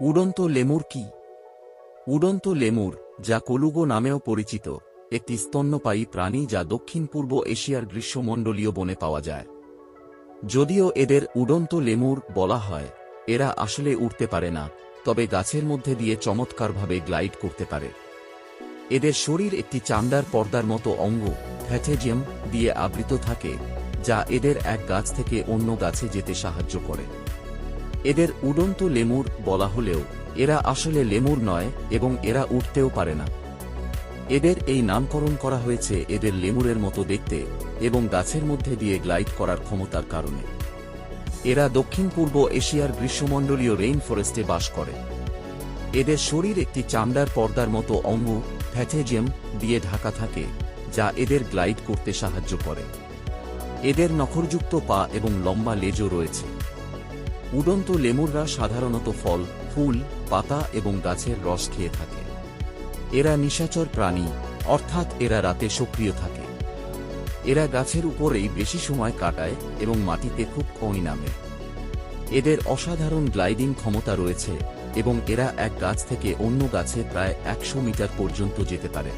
উড়ন্ত লেমুর কি? উড়ন্ত লেমুর, যা কলুগো নামেও পরিচিত, একটি স্তন্যপায়ী প্রাণী যা দক্ষিণ পূর্ব এশিয়ার গ্রীষ্মমণ্ডলীয় বনে পাওয়া যায়। যদিও এদের উড়ন্ত লেমুর বলা হয়, এরা আসলে উড়তে পারে না, তবে গাছের মধ্যে দিয়ে চমৎকারভাবে গ্লাইড করতে পারে। এদের শরীর একটি চামড়ার পর্দার মতো অঙ্গ ফ্যাথেজিয়াম দিয়ে আবৃত থাকে, যা এদের এক গাছ থেকে অন্য গাছে যেতে সাহায্য করে। এদের উড়ন্ত লেমুর বলা হলেও, এরা আসলে লেমুর নয় এবং এরা উঠতেও পারে না। এদের এই নামকরণ করা হয়েছে এদের লেমুরের মতো দেখতে এবং গাছের মধ্যে দিয়ে গ্লাইড করার ক্ষমতার কারণে। এরা দক্ষিণ পূর্ব এশিয়ার গ্রীষ্মমণ্ডলীয় রেইন ফরেস্টে বাস করে। এদের শরীর একটি চামড়ার পর্দার মতো অঙ্গ ফ্যাথেজিয়াম দিয়ে ঢাকা থাকে, যা এদের গ্লাইড করতে সাহায্য করে। এদের নখরযুক্ত পা এবং লম্বা লেজও রয়েছে। উড়ন্ত লেমুররা সাধারণত ফল, ফুল, পাতা এবং গাছের রস খেয়ে থাকে। এরা নিশাচর প্রাণী, অর্থাৎ এরা রাতে সক্রিয় থাকে। এরা গাছের উপরেই বেশি সময় কাটায় এবং মাটিতে খুব কমই নামে। এদের অসাধারণ গ্লাইডিং ক্ষমতা রয়েছে এবং এরা এক গাছ থেকে অন্য গাছে প্রায় একশো মিটার পর্যন্ত যেতে পারে।